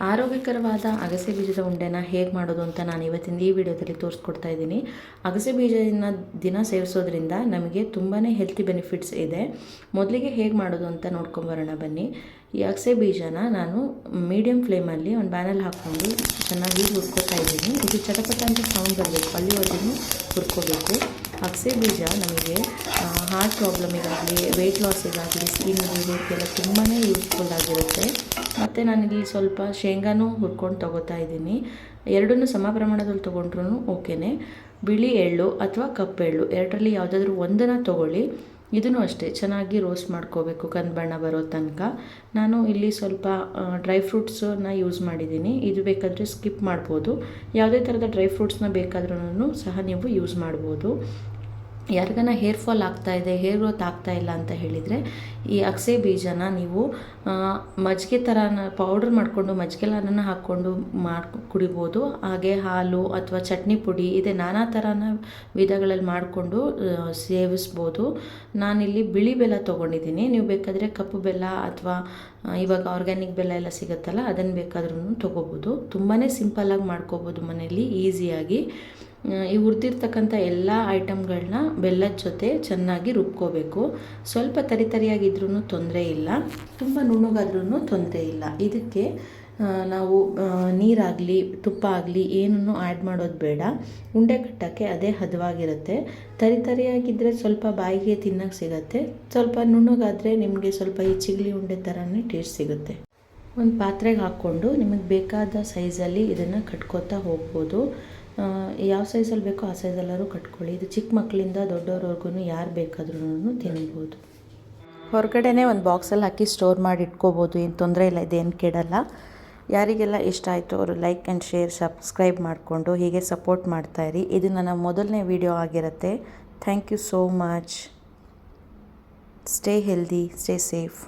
ಆರೋಗ್ಯಕರವಾದ ಅಗಸೆ ಬೀಜದ ಉಂಡೆನ ಹೇಗೆ ಮಾಡೋದು ಅಂತ ನಾನು ಇವತ್ತಿನ ಈ ವಿಡಿಯೋದಲ್ಲಿ ತೋರಿಸ್ಕೊಡ್ತಾ ಇದ್ದೀನಿ. ಅಗಸೆ ಬೀಜನ ದಿನ ಸೇವಿಸೋದ್ರಿಂದ ನಮಗೆ ತುಂಬಾ ಹೆಲ್ತಿ ಬೆನಿಫಿಟ್ಸ್ ಇದೆ. ಮೊದಲಿಗೆ ಹೇಗೆ ಮಾಡೋದು ಅಂತ ನೋಡ್ಕೊಂಬರೋಣ ಬನ್ನಿ. ಈ ಅಗಸೆ ಬೀಜನ ನಾನು ಮೀಡಿಯಮ್ ಫ್ಲೇಮಲ್ಲಿ ಒಂದು ಬ್ಯಾನಲ್ಲಿ ಹಾಕ್ಕೊಂಡು ಚೆನ್ನಾಗಿ ಹುರ್ಕೋತಾ ಇದ್ದೀನಿ. ಇದು ಚಟಪಟ ಅಂತ ಸೌಂಡ್ ಬರಬೇಕು ಅಲ್ಲಿವರೆಗೂ ಹುರ್ಕೋಬೇಕು. ಅಗಸೆ ಬೀಜ ನಮಗೆ ಹಾರ್ಟ್ ಪ್ರಾಬ್ಲಮಿಗಾಗಲಿ ವೆಯ್ಟ್ ಲಾಸಿಗಾಗಲಿ ಸ್ಕಿನ್ ಇದಕ್ಕೆಲ್ಲ ತುಂಬಾ ಯೂಸ್ಫುಲ್ ಆಗಿರುತ್ತೆ. ಮತ್ತು ನಾನಿಲ್ಲಿ ಸ್ವಲ್ಪ ಶೇಂಗಾನೂ ಹುರ್ಕೊಂಡು ತೊಗೋತಾ ಇದ್ದೀನಿ. ಎರಡನ್ನೂ ಸಮ ಪ್ರಮಾಣದಲ್ಲಿ ತೊಗೊಂಡ್ರೂ ಓಕೆನೇ. ಬಿಳಿ ಎಳ್ಳು ಅಥವಾ ಕಪ್ಪೆಳ್ಳು ಎರಡರಲ್ಲಿ ಯಾವುದಾದ್ರೂ ಒಂದನ್ನು ತೊಗೊಳ್ಳಿ. ಇದನ್ನು ಅಷ್ಟೇ, ಚೆನ್ನಾಗಿ ರೋಸ್ಟ್ ಮಾಡ್ಕೋಬೇಕು ಕಂದು ಬಣ್ಣ ಬರೋ ತನಕ. ನಾನು ಇಲ್ಲಿ ಸ್ವಲ್ಪ ಡ್ರೈ ಫ್ರೂಟ್ಸನ್ನು ಯೂಸ್ ಮಾಡಿದ್ದೀನಿ. ಇದು ಬೇಕಾದರೆ ಸ್ಕಿಪ್ ಮಾಡ್ಬೋದು. ಯಾವುದೇ ಥರದ ಡ್ರೈ ಫ್ರೂಟ್ಸ್ನ ಬೇಕಾದ್ರೂ ಸಹ ನೀವು ಯೂಸ್ ಮಾಡ್ಬೋದು. ಯಾರಿಗಾನ ಹೇರ್ ಫಾಲ್ ಆಗ್ತಾ ಇದೆ ಹೇರ್ ಗ್ರೋತ್ ಆಗ್ತಾ ಇಲ್ಲ ಅಂತ ಹೇಳಿದರೆ, ಈ ಅಗಸೆ ಬೀಜನ ನೀವು ಮಜ್ಜಿಗೆ ಥರ ಪೌಡ್ರ್ ಮಾಡಿಕೊಂಡು ಮಜ್ಜಿಗೆಲನ್ನ ಹಾಕ್ಕೊಂಡು ಮಾಡಿ, ಕುಡಿಬೋದು. ಹಾಗೆ ಹಾಲು ಅಥವಾ ಚಟ್ನಿ ಪುಡಿ, ಇದೆ ನಾನಾ ಥರನ ವಿಧಗಳಲ್ಲಿ ಮಾಡಿಕೊಂಡು ಸೇವಿಸ್ಬೋದು. ನಾನಿಲ್ಲಿ ಬಿಳಿ ಬೆಲ್ಲ ತೊಗೊಂಡಿದ್ದೀನಿ. ನೀವು ಬೇಕಾದರೆ ಕಪ್ಪು ಬೆಲ್ಲ ಅಥವಾ ಇವಾಗ ಆರ್ಗ್ಯಾನಿಕ್ ಬೆಲ್ಲ ಎಲ್ಲ ಸಿಗುತ್ತಲ್ಲ ಅದನ್ನು ಬೇಕಾದ್ರೂ ತೊಗೋಬೋದು. ತುಂಬಾ ಸಿಂಪಲ್ಲಾಗಿ ಮಾಡ್ಕೋಬೋದು ಮನೆಯಲ್ಲಿ ಈಸಿಯಾಗಿ ಈ ಹುರಿದಿರ್ತಕ್ಕಂಥ ಎಲ್ಲ ಐಟಮ್ಗಳನ್ನ ಬೆಲ್ಲದ ಜೊತೆ ಚೆನ್ನಾಗಿ ರುಬ್ಕೋಬೇಕು. ಸ್ವಲ್ಪ ತರಿತರಿಯಾಗಿದ್ರೂ ತೊಂದರೆ ಇಲ್ಲ. ತುಂಬ ನುಣುಗಾದ್ರೂ ತೊಂದರೆ ಇಲ್ಲ. ಇದಕ್ಕೆ ನಾವು ನೀರಾಗಲಿ, ತುಪ್ಪ ಆಗಲಿ ಏನನ್ನು ಆ್ಯಡ್ ಮಾಡೋದು ಬೇಡ. ಉಂಡೆ ಕಟ್ಟೋಕ್ಕೆ ಅದೇ ಹದವಾಗಿರುತ್ತೆ. ತರಿ ತರಿಯಾಗಿದ್ದರೆ ಸ್ವಲ್ಪ ಬಾಯಿಗೆ ತಿನ್ನೋಕ್ಕೆ ಸಿಗುತ್ತೆ. ಸ್ವಲ್ಪ ನುಣ್ಣಗಾದರೆ ನಿಮಗೆ ಸ್ವಲ್ಪ ಈ ಚಿಗಲಿ ಉಂಡೆ ಥರನೇ ಟೇಸ್ಟ್ ಸಿಗುತ್ತೆ. ಒಂದು ಪಾತ್ರೆಗೆ ಹಾಕ್ಕೊಂಡು ನಿಮಗೆ ಬೇಕಾದ ಸೈಜಲ್ಲಿ ಇದನ್ನು ಕಟ್ಕೋತಾ ಹೋಗ್ಬೋದು. ಯಾವ ಸೈಜಲ್ಲಿ ಬೇಕೋ ಆ ಸೈಜಲ್ಲಾದ್ರೂ ಕಟ್ಕೊಳ್ಳಿ. ಇದು ಚಿಕ್ಕ ಮಕ್ಕಳಿಂದ ದೊಡ್ಡವ್ರವ್ರಿಗೂ ಯಾರು ಬೇಕಾದ್ರೂ ತಿನ್ಬೋದು. ಹೊರಗಡೆನೇ ಒಂದು ಬಾಕ್ಸಲ್ಲಿ ಹಾಕಿ ಸ್ಟೋರ್ ಮಾಡಿ ಇಟ್ಕೋಬೋದು. ಏನು ತೊಂದರೆ ಇಲ್ಲ, ಇದೇನು ಕೆಡಲ್ಲ. ಯಾರಿಗೆಲ್ಲ ಇಷ್ಟ ಆಯಿತು ಅವರು ಲೈಕ್ ಆ್ಯಂಡ್ ಶೇರ್, ಸಬ್ಸ್ಕ್ರೈಬ್ ಮಾಡಿಕೊಂಡು ಹೀಗೆ ಸಪೋರ್ಟ್ ಮಾಡ್ತಾ ಇರಿ. ಇದು ನನ್ನ ಮೊದಲನೇ ವಿಡಿಯೋ ಆಗಿರುತ್ತೆ. Thank you so much. Stay healthy, stay safe.